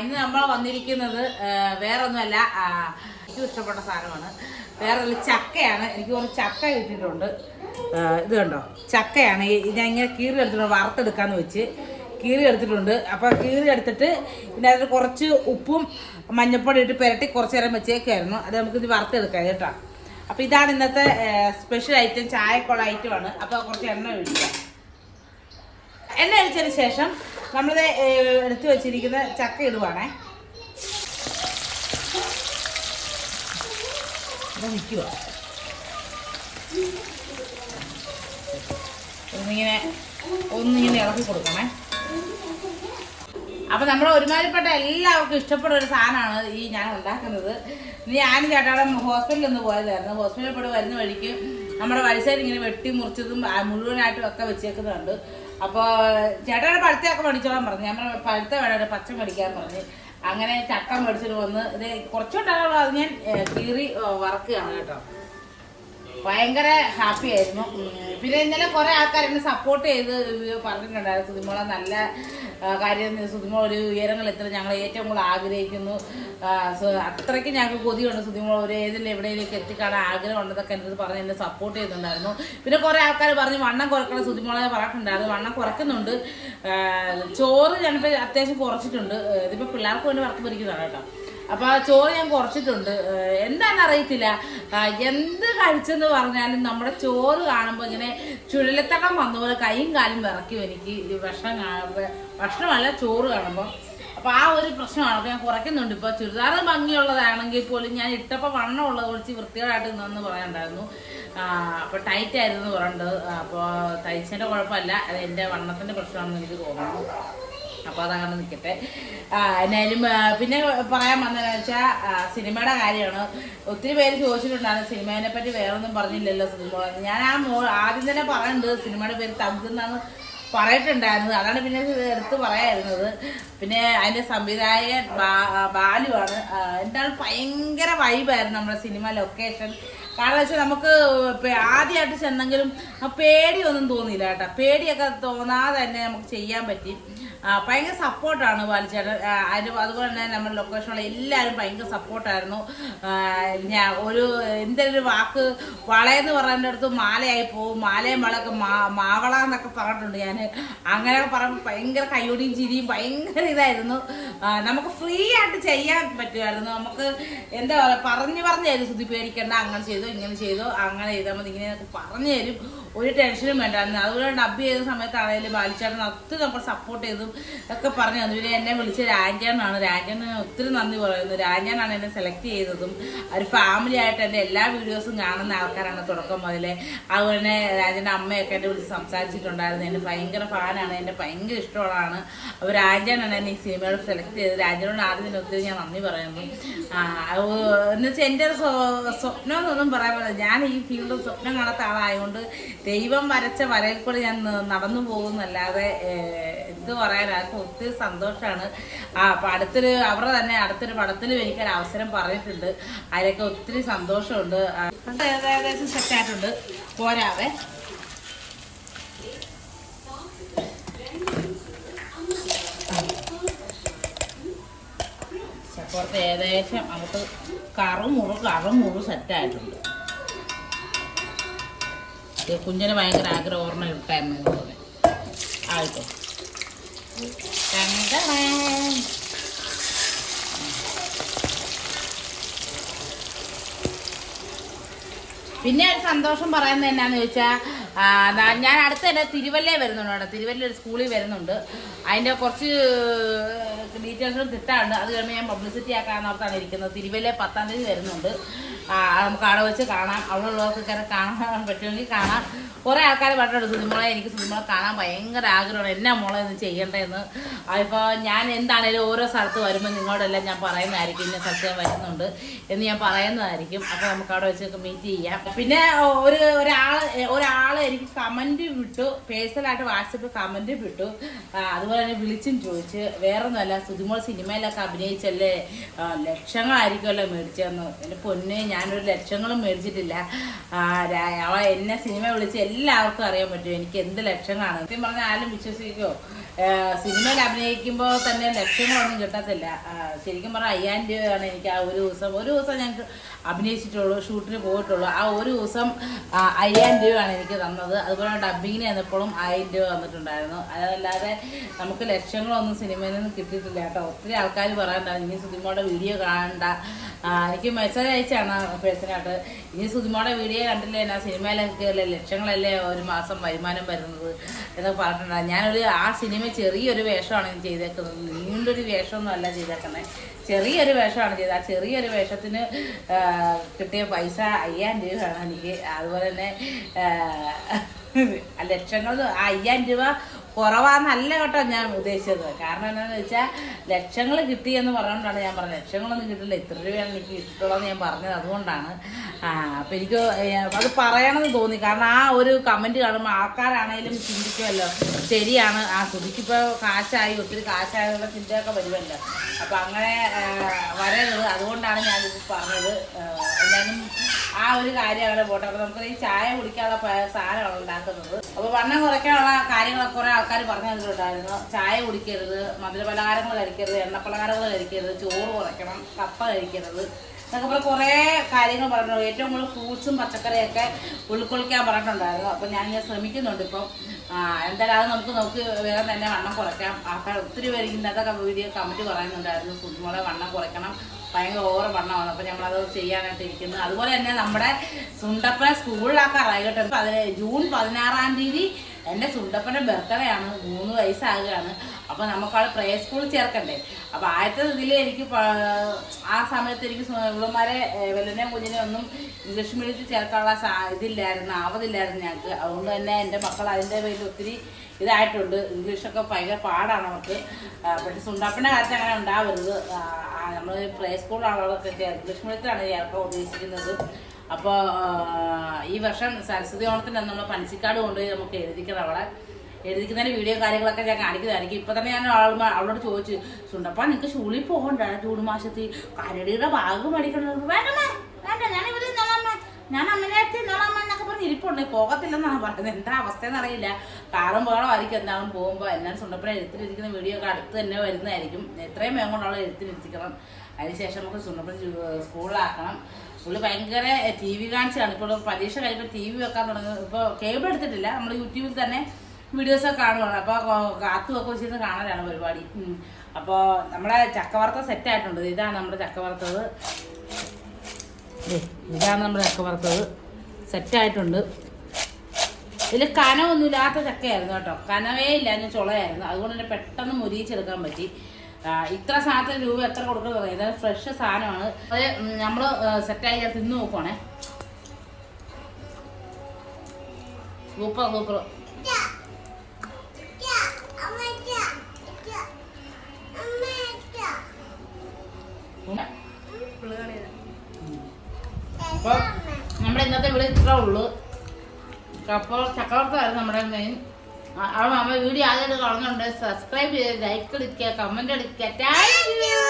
ഇന്ന് നമ്മൾ വന്നിരിക്കുന്നത് വേറൊന്നുമല്ല എനിക്കും ഇഷ്ടപ്പെട്ട സാധനമാണ്. വേറെ ഒരു ചക്കയാണ്. എനിക്ക് കുറച്ച് ചക്ക കിട്ടിയിട്ടുണ്ട്. ഇത് കണ്ടോ? ചക്കയാണ്. ഞാൻ ഇങ്ങനെ കീറി എടുത്തിട്ടുണ്ട് വറുത്തെടുക്കാന്ന് വെച്ച്. കീറി എടുത്തിട്ടുണ്ട്. അപ്പോൾ കീറി എടുത്തിട്ട് അതിൽ കുറച്ച് ഉപ്പും മഞ്ഞപ്പൊടി ഇട്ട് പുരട്ടി കുറച്ച് നേരം വെച്ചേക്കായിരുന്നു അത് നമുക്ക് ഇത് വറുത്തെടുക്കാം കേട്ടോ. അപ്പോൾ ഇതാണ് ഇന്നത്തെ സ്പെഷ്യൽ ഐറ്റം ചായക്കുള്ള ഐറ്റമാണ് അപ്പോൾ കുറച്ച് എണ്ണ ഒഴിക്കാം. എണ്ണ ഒഴിച്ചതിന് ശേഷം നമ്മൾ എടുത്തു വെച്ചിരിക്കുന്ന ചക്ക ഇടുവാണേ. ഒന്നിങ്ങനെ ഒന്നിങ്ങനെ ഇളക്കി കൊടുക്കണേ. അപ്പൊ നമ്മൾ ഒരുമാതിരിപ്പെട്ട എല്ലാവർക്കും ഇഷ്ടപ്പെടുന്ന ഒരു സാധനമാണ് ഈ ഞാൻ ഉണ്ടാക്കുന്നത്. ഞാനും ചേട്ടാടെ ഹോസ്പിറ്റലിൽ ഒന്ന് പോയതായിരുന്നു. ഹോസ്പിറ്റലിൽ പോയി വരുന്ന വഴിക്ക് നമ്മുടെ വഴിസൈഡ് ഇങ്ങനെ വെട്ടി മുറിച്ചതും മുഴുവനായിട്ടും ഒക്കെ വെച്ചേക്കുന്നുണ്ട് അപ്പോൾ ചേട്ടാ പഴുത്തൊക്കെ മേടിച്ചോളാൻ പറഞ്ഞു. ഞാൻ പഴുത്ത വേണം പച്ച മേടിക്കാൻ പറഞ്ഞു. അങ്ങനെ ചക്ക മേടിച്ചിട്ട് വന്ന് ഇത് കുറച്ചുകൊണ്ടാണല്ലോ അത് ഞാൻ കീറി വറക്കുകയാണ് കേട്ടോ. ഭയങ്കര ഹാപ്പി ആയിരുന്നു. പിന്നെ ഇന്നലെ കുറെ ആൾക്കാർ എന്നെ സപ്പോർട്ട് ചെയ്ത് പറഞ്ഞിട്ടുണ്ടായിരുന്നു. സുതിമോളെ നല്ല കാര്യം സുതിമോൾ ഒരു ഉയരങ്ങൾ എത്ര ഞങ്ങൾ ഏറ്റവും കൂടുതൽ ആഗ്രഹിക്കുന്നു. അത്രയ്ക്ക് ഞങ്ങൾക്ക് കൊതിയുണ്ട്. സുതിമോൾ ഒരു ഏതിൽ എവിടെയെങ്കിലും എത്തിക്കാണാൻ ആഗ്രഹം ഉണ്ടെന്നൊക്കെ അടുത്ത് പറഞ്ഞ് എന്നെ സപ്പോർട്ട് ചെയ്തിട്ടുണ്ടായിരുന്നു. പിന്നെ കുറെ ആൾക്കാർ പറഞ്ഞു വണ്ണം കുറയ്ക്കണം സുതിമോളെ പറഞ്ഞിട്ടുണ്ടായിരുന്നു. വണ്ണം കുറയ്ക്കുന്നുണ്ട്. ചോറ് ഞാനിപ്പോൾ അത്യാവശ്യം കുറച്ചിട്ടുണ്ട്. ഇതിപ്പോൾ പിള്ളേർക്ക് വേണ്ടി വറുത്ത് പൊരിക്കുന്നതാണ് കേട്ടോ. അപ്പോൾ ആ ചോറ് ഞാൻ കുറച്ചിട്ടുണ്ട്. എന്താണെന്ന് അറിയത്തില്ല. എന്ത് കഴിച്ചെന്ന് പറഞ്ഞാലും നമ്മുടെ ചോറ് കാണുമ്പോൾ ഇങ്ങനെ ചുഴലിത്തടം വന്നപോലെ കൈയും കാലും വിറയ്ക്കും എനിക്ക്. ഭക്ഷണം ഭക്ഷണമല്ല ചോറ് കാണുമ്പോൾ അപ്പൊ ആ ഒരു പ്രശ്നമാണ്. അപ്പൊ ഞാൻ കുറയ്ക്കുന്നുണ്ട്. ഇപ്പൊ ചുരിദാർ ഭംഗിയുള്ളതാണെങ്കിൽ പോലും ഞാൻ ഇട്ടപ്പോൾ വണ്ണം ഉള്ളത് കുറച്ച് വൃത്തികേടായിട്ട് നിന്നെന്ന് പറയാനുണ്ടായിരുന്നു. അപ്പോൾ അപ്പൊ ടൈറ്റ് ആയിരുന്നു പറഞ്ഞത് അപ്പോൾ തയ്ച്ചതിന്റെ കുഴപ്പമല്ല. അത് എന്റെ വണ്ണത്തിന്റെ പ്രശ്നമാണെന്ന് എനിക്ക് തോന്നുന്നു. അപ്പോൾ അതങ്ങനെ നിൽക്കട്ടെ എന്നാലും പിന്നെ പറയാൻ വന്നതെന്ന് വെച്ചാൽ സിനിമയുടെ കാര്യമാണ്. ഒത്തിരി പേര് ചോദിച്ചിട്ടുണ്ടായിരുന്നു സിനിമേനെ പറ്റി വേറെ ഒന്നും പറഞ്ഞില്ലല്ലോ സിനിമ ഞാൻ ആ മോ ആദ്യം തന്നെ പറയുന്നുണ്ട് സിനിമയുടെ പേര് തമ്പെന്നാണ് പറയിട്ടുണ്ടായിരുന്നത് അതാണ് പിന്നെ എടുത്ത് പറയായിരുന്നത്. പിന്നെ അതിന്റെ സംവിധായകൻ ബാലുവാണ് എന്താണ് ഭയങ്കര വൈബായിരുന്നു നമ്മുടെ സിനിമ ലൊക്കേഷൻ കാരണം വെച്ചാൽ നമുക്ക് ആദ്യമായിട്ട് ചെന്നെങ്കിലും പേടിയൊന്നും തോന്നിയില്ല കേട്ടോ. പേടിയൊക്കെ തോന്നാതെ തന്നെ നമുക്ക് ചെയ്യാൻ പറ്റി. ഭയങ്കര സപ്പോർട്ടാണ് ബാലിച്ചേട്ടൻ അതിന് അതുപോലെ തന്നെ നമ്മുടെ ലൊക്കേഷനുള്ള എല്ലാവരും ഭയങ്കര സപ്പോർട്ടായിരുന്നു ഞാൻ ഒരു എന്തെങ്കിലും ഒരു വാക്ക് വളയെന്ന് പറയുന്ന അടുത്ത് മാലയായി പോവും മാലയും വളയൊക്കെ മാ മാവള എന്നൊക്കെ പറഞ്ഞിട്ടുണ്ട് ഞാൻ അങ്ങനെയൊക്കെ പറയുമ്പോൾ ഭയങ്കര കയ്യോടിയും ചിരിയും ഭയങ്കര ഇതായിരുന്നു. നമുക്ക് ഫ്രീ ആയിട്ട് ചെയ്യാൻ പറ്റുമായിരുന്നു. നമുക്ക് എന്താ പറയുക പറഞ്ഞു പറഞ്ഞു തരും. സുധി പേടിക്കണ്ട. അങ്ങനെ ചെയ്തോ ഇങ്ങനെ ചെയ്തോ അങ്ങനെ ചെയ്താൽ മതി ഇങ്ങനെ പറഞ്ഞു തരും. ഒരു ടെൻഷനും വേണ്ടായിരുന്നു അതുപോലെ ഡബ് ചെയ്ത സമയത്താണെങ്കിലും ബാലിച്ചാട്ടൻ ഒത്തിരി നമ്മൾ സപ്പോർട്ട് ചെയ്തും ഒക്കെ പറഞ്ഞു തന്നു. പിന്നെ എന്നെ വിളിച്ച രാജാനാണ് രാജാന് ഒത്തിരി നന്ദി പറയുന്നു. രാജാനാണ് എന്നെ സെലക്ട് ചെയ്തതും. ഒരു ഫാമിലി ആയിട്ട് എന്റെ എല്ലാ വീഡിയോസും കാണുന്ന ആൾക്കാരാണ് തുടക്കം മുതലേ. അതുപോലെ തന്നെ രാജന്റെ അമ്മയൊക്കെ എന്നെ വിളിച്ച് സംസാരിച്ചിട്ടുണ്ടായിരുന്നു. എന്റെ ഭയങ്കര ഫാനാണ് എന്റെ ഭയങ്കര ഇഷ്ടമുള്ളതാണ്. അപ്പോൾ രാജാനാണ് എന്നെ ഈ സിനിമയോട് സെലക്ട് ചെയ്തത്. രാജനോട് ആദ്യം തന്നെ ഒത്തിരി ഞാൻ നന്ദി പറയുന്നു. എന്നുവെച്ചാൽ എന്റെ സ്വപ്നം എന്നൊന്നും പറയാൻ പറ്റില്ല. ഞാൻ ഈ ഫീൽഡ് സ്വപ്നം കാണാത്ത ആളായതുകൊണ്ട് ദൈവം വരച്ച വരയിൽ കൂടെ ഞാൻ നടന്നു പോകുന്നല്ലാതെ എന്ത് പറയാൻ അതൊക്കെ ഒത്തിരി സന്തോഷമാണ് ആ അപ്പം അടുത്തൊരു അവരുടെ തന്നെ അടുത്തൊരു പടത്തിലും എനിക്കൊരു അവസരം പറഞ്ഞിട്ടുണ്ട്. അതിലൊക്കെ ഒത്തിരി സന്തോഷമുണ്ട്. ഏകദേശം സെറ്റായിട്ടുണ്ട് പോരാവേ. ചക്കപ്പുറത്ത് ഏകദേശം നമുക്ക് കറും മുറു കറും മുറു സെറ്റായിട്ടുണ്ട് ഇത് കുഞ്ഞിന് ഭയങ്കര ആഗ്രഹം ഓർമ്മ ഇതുപോലെ. ആയിട്ടോ ടങ്കടേ. പിന്നെ ഒരു സന്തോഷം പറയുന്നത് എന്നാന്ന് ചോദിച്ചാൽ ഞാൻ അടുത്ത തിരുവല്ല വരുന്നുണ്ട് കേട്ടോ. തിരുവല്ല ഒരു സ്കൂളിൽ വരുന്നുണ്ട്. അതിന്റെ കുറച്ച് ഡീറ്റെയിൽസും കിട്ടാറുണ്ട് അത് കഴിയുമ്പോൾ ഞാൻ പബ്ലിസിറ്റി ആക്കാന്നോർത്താണ് ഇരിക്കുന്നത്. തിരുവല്ലേ പത്താം തീയതി വരുന്നുണ്ട്. നമുക്ക് അവിടെ വെച്ച് കാണാം. അവിടെ ഉള്ളവർക്കൊക്കെ കാണാൻ പറ്റുമെങ്കിൽ കാണാം. കുറേ ആൾക്കാർ പറഞ്ഞിട്ടുണ്ട് സുതിമോളെ എനിക്ക് സുതിമോളെ കാണാൻ ഭയങ്കര ആഗ്രഹമാണ്. എന്നാ മോളെ ഇത് ചെയ്യേണ്ടതെന്ന് അതിപ്പോൾ ഞാൻ എന്താണേലും ഓരോ സ്ഥലത്ത് വരുമ്പോൾ നിങ്ങളോടെല്ലാം ഞാൻ പറയുന്നതായിരിക്കും. ഇന്ന സ്ഥലത്ത് ഞാൻ വരുന്നുണ്ട് എന്ന് ഞാൻ പറയുന്നതായിരിക്കും. അപ്പോൾ നമുക്ക് അവിടെ വെച്ച് മീറ്റ് ചെയ്യാം. പിന്നെ ഒരു ഒരാൾ ഒരാൾ എനിക്ക് കമന്റ് വിട്ടു. പേഴ്സണലായിട്ട് വാട്സപ്പിൽ കമന്റ് വിട്ടു. ആ, അതുപോലെ തന്നെ വിളിച്ചും ചോദിച്ച് വേറൊന്നുമല്ല സുതിമോൾ സിനിമയിലൊക്കെ അഭിനയിച്ചല്ലേ? ലക്ഷങ്ങളായിരിക്കുമല്ലോ മേടിച്ചതെന്ന്. എന്റെ പൊന്നെ ഞാനൊരു ലക്ഷങ്ങളും മേടിച്ചിട്ടില്ല. അവ എന്നെ സിനിമ വിളിച്ച് എല്ലാവർക്കും അറിയാൻ പറ്റും എനിക്ക് എന്ത് ലക്ഷങ്ങളാണ് സത്യം പറഞ്ഞാൽ ആരും വിശ്വസിക്കുമോ സിനിമയിൽ അഭിനയിക്കുമ്പോൾ തന്നെ ലക്ഷ്യങ്ങളൊന്നും കിട്ടത്തില്ല. ശരിക്കും പറഞ്ഞാൽ അയ്യായിരം രൂപയാണ് എനിക്ക് ആ ഒരു ദിവസം. ഒരു ദിവസം ഞങ്ങൾക്ക് അഭിനയിച്ചിട്ടുള്ളൂ ഷൂട്ടിന് പോയിട്ടുള്ളൂ. ആ ഒരു ദിവസം അയ്യായിരം രൂപയാണ് എനിക്ക് തന്നത്. അതുപോലെ ഡബിങ്ങിന് ചെന്നപ്പോഴും ആയിരം രൂപ തന്നിട്ടുണ്ടായിരുന്നു അതല്ലാതെ നമുക്ക് ലക്ഷ്യങ്ങളൊന്നും സിനിമയിൽ നിന്ന് കിട്ടിയിട്ടില്ല കേട്ടോ. ഒത്തിരി ആൾക്കാർ പറയാറുണ്ടായിരുന്നു ഇനി സുതിമോടെ വീഡിയോ കാണണ്ട. എനിക്ക് മെസ്സേജ് അയച്ചാണ് പേഴ്സണായിട്ട് ഇനി സുതിമോടെ വീഡിയോ കണ്ടില്ലേ? എന്നാ സിനിമയിലൊക്കെ ലക്ഷ്യങ്ങളല്ലേ? ഒരു മാസം വരുമാനം വരുന്നത്? എന്നൊക്കെ പറഞ്ഞിട്ടുണ്ടായിരുന്നു ഞാനൊരു ആ സിനിമ ചെറിയൊരു വേഷമാണ് ഇത് ചെയ്തേക്കുന്നത്. നീണ്ടൊരു വേഷമൊന്നും അല്ല ചെയ്തേക്കുന്നത്. ചെറിയൊരു വേഷമാണ് ചെയ്തത്. ആ ചെറിയൊരു വേഷത്തിന് കിട്ടിയ പൈസ അയ്യായിരം രൂപയാണ്. എനിക്ക് അതുപോലെ തന്നെ ലക്ഷങ്ങൾ അയ്യായിരം രൂപ കുറവാന്നല്ല കേട്ടോ ഞാൻ ഉദ്ദേശിച്ചത്. കാരണം എന്താണെന്ന് വെച്ചാൽ ലക്ഷങ്ങൾ കിട്ടി എന്ന് പറഞ്ഞുകൊണ്ടാണ് ഞാൻ പറഞ്ഞത്. ലക്ഷങ്ങളൊന്നും കിട്ടില്ല. ഇത്ര രൂപയാണ് എനിക്ക് കിട്ടുള്ളതെന്ന് ഞാൻ പറഞ്ഞത് അതുകൊണ്ടാണ്. അപ്പം എനിക്ക് അത് പറയണമെന്ന് തോന്നി. കാരണം ആ ഒരു കമന്റ് കാണുമ്പോൾ ആൾക്കാരാണേലും ചിന്തിക്കുമല്ലോ ശരിയാണ്. ആ സുധിക്കിപ്പോൾ കാശായി ഒത്തിരി കാശായുള്ള ചിന്തയൊക്കെ വരുമല്ലോ അപ്പം അങ്ങനെ വരരുത്. അതുകൊണ്ടാണ് ഞാനിത് പറഞ്ഞത്. എന്തായാലും ആ ഒരു കാര്യം അങ്ങനെ പോട്ടെ. അപ്പൊ നമുക്ക് ഈ ചായ കുടിക്കാനുള്ള സാധനമാണ് ഉണ്ടാക്കുന്നത്. അപ്പൊ വണ്ണം കുറയ്ക്കാനുള്ള കാര്യങ്ങളൊക്കെ കുറെ ആൾക്കാർ പറഞ്ഞു തന്നിട്ടുണ്ടായിരുന്നു ചായ കുടിക്കരുത് മധുരപലഹാരങ്ങൾ കഴിക്കരുത് എണ്ണപ്പലഹാരങ്ങൾ കഴിക്കരുത് ചോറ് കുറയ്ക്കണം കപ്പ കഴിക്കരുത്. എന്നൊക്കെ പറഞ്ഞ് കുറേ കാര്യങ്ങൾ പറഞ്ഞു ഏറ്റവും കൂടുതൽ ഫ്രൂട്ട്സും പച്ചക്കറിയൊക്കെ ഉൾക്കൊള്ളിക്കാൻ പറഞ്ഞിട്ടുണ്ടായിരുന്നു. അപ്പോൾ ഞാൻ ഇങ്ങനെ ശ്രമിക്കുന്നുണ്ട് ഇപ്പം. എന്തായാലും അത് നമുക്ക് നോക്കി വേഗം തന്നെ വണ്ണം കുറയ്ക്കാം. ആൾക്കാർ ഒത്തിരി പേര് ഇന്നത്തെ വീഡിയോ കമന്റ് പറയുന്നുണ്ടായിരുന്നു. കുഞ്ഞുമോളെ വണ്ണം കുറയ്ക്കണം. ഭയങ്കര ഓവർ വണ്ണമാണ്. അപ്പം നമ്മളത് ചെയ്യാനായിട്ട് ഇരിക്കുന്നത് അതുപോലെ തന്നെ നമ്മുടെ സുണ്ടപ്പനെ സ്കൂളിലാക്കാറായി കേട്ടോ അതിന് ജൂൺ പതിനാറാം തീയതി എന്റെ സുണ്ടപ്പന്റെ ബർത്ത്ഡേ ആണ്. മൂന്ന് വയസ്സാകുകയാണ്. അപ്പോൾ നമുക്കവിടെ പ്രേ സ്കൂളിൽ ചേർക്കണ്ടേ? അപ്പോൾ ആദ്യത്തെ ഇതിൽ എനിക്ക് ആ സമയത്ത് എനിക്ക് ഇവളുമാരെ വെല്ലനെയും കുഞ്ഞിനെ ഒന്നും ഇംഗ്ലീഷ് മീഡിയത്തിൽ ചേർക്കാനുള്ള ഇതില്ലായിരുന്നു ആവതില്ലായിരുന്നു ഞങ്ങൾക്ക് അതുകൊണ്ട് തന്നെ എന്റെ മക്കൾ അതിന്റെ പേരിൽ ഒത്തിരി ഇതായിട്ടുണ്ട്. ഇംഗ്ലീഷൊക്കെ ഭയങ്കര പാടാണ് അവർക്ക്. പക്ഷെ സുണ്ടാപ്പിന്റെ കാര്യത്തിൽ അങ്ങനെ ഉണ്ടാവരുത്. നമ്മൾ പ്ലേ സ്കൂളാണുള്ളതൊക്കെ ഇംഗ്ലീഷ് മീഡിയത്തിലാണ് ചേർക്കാൻ ഉദ്ദേശിക്കുന്നത്. അപ്പോൾ ഈ വർഷം സരസ്വതി ഓണത്തിന് നമ്മൾ പനച്ചിക്കാട് കൊണ്ടുപോയി നമുക്ക് എഴുതിക്കണം അവളെ എഴുതിക്കുന്നതിന് വീഡിയോ കാര്യങ്ങളൊക്കെ ഞാൻ കാണിക്കുന്നതായിരിക്കും. ഇപ്പൊ തന്നെ ഞാൻ അവളോട് ചോദിച്ചു സുണ്ടപ്പ നിനക്ക് സ്കൂളിൽ പോകണ്ട? ജൂൺ മാസത്തിൽ കരടിയുടെ ബാഗ് മേടിക്കണം വേണ്ടമ്മേ വേണ്ട ഞാൻ ഇവിടെ നിന്നോളാമ്മേ ഞാൻ അമ്മനെ തിന്നോളാമ്മ എന്നൊക്കെ പറഞ്ഞ് ഇരിപ്പുണ്ട്. പോകത്തില്ലെന്നാണ് പറയുന്നത്. എന്താ അവസ്ഥയെന്ന് അറിയില്ല കാറും ബഹളമായിരിക്കും എന്താണെന്ന് പോകുമ്പോൾ എന്നാലും സുണ്ടപ്പന എഴുത്തിലിരിക്കുന്ന വീഡിയോ ഒക്കെ അടുത്ത് തന്നെ വരുന്നതായിരിക്കും. എത്രയും വേഗം കൊണ്ടുള്ള എഴുത്തിലിരിക്കണം. അതിനുശേഷം നമുക്ക് സുണ്ടപ്പൻ സ്കൂളിലാക്കണം. പുള്ളി ഭയങ്കര ടി വി കാണിച്ചാണ് ഇപ്പോൾ പരീക്ഷ കഴിഞ്ഞപ്പോൾ ടി വി വെക്കാൻ തുടങ്ങി. ഇപ്പോൾ കേബിൾ എടുത്തിട്ടില്ല. നമ്മൾ യൂട്യൂബിൽ തന്നെ വീഡിയോസൊക്കെ കാണുവാണ്. അപ്പോൾ കാത്തു ഒക്കെ വെച്ചിരുന്ന് കാണലാണ് പരിപാടി. അപ്പൊ നമ്മുടെ ചക്കവറുത്ത സെറ്റ് ആയിട്ടുണ്ട് ഇതാണ് നമ്മുടെ ചക്കവറുത്തത്. ദേ, ഇതാണ് നമ്മുടെ ചക്ക വറുത്തത് സെറ്റായിട്ടുണ്ട് ഇതിൽ കനമൊന്നുമില്ലാത്ത ചക്കയായിരുന്നു കേട്ടോ. കനവേ ഇല്ല ഞാൻ ചുളയായിരുന്നു. അതുകൊണ്ട് തന്നെ പെട്ടെന്ന് മുരിയിച്ചെടുക്കാൻ പറ്റി. ഇത്ര സാധനത്തിന് രൂപ എത്ര കൊടുക്കുന്നത് പറയാം ഫ്രഷ് സാധനമാണ്. അത് നമ്മൾ സെറ്റായി ഞാൻ തിന്ന് നോക്കുവാണേ സൂപ്പർ സൂപ്പർ. ഇത്രേ ഉള്ളൂ. അപ്പോൾ ചക്കവർത്തായിരുന്നു നമ്മുടെ മെയിൻ അപ്പോൾ നമ്മൾ വീഡിയോ ആദ്യമായിട്ട് കാണുന്നുണ്ട്. സബ്സ്ക്രൈബ് ചെയ്ത് ലൈക്ക് അടിക്കുക കമന്റ് അടിക്കുക താങ്ക് യു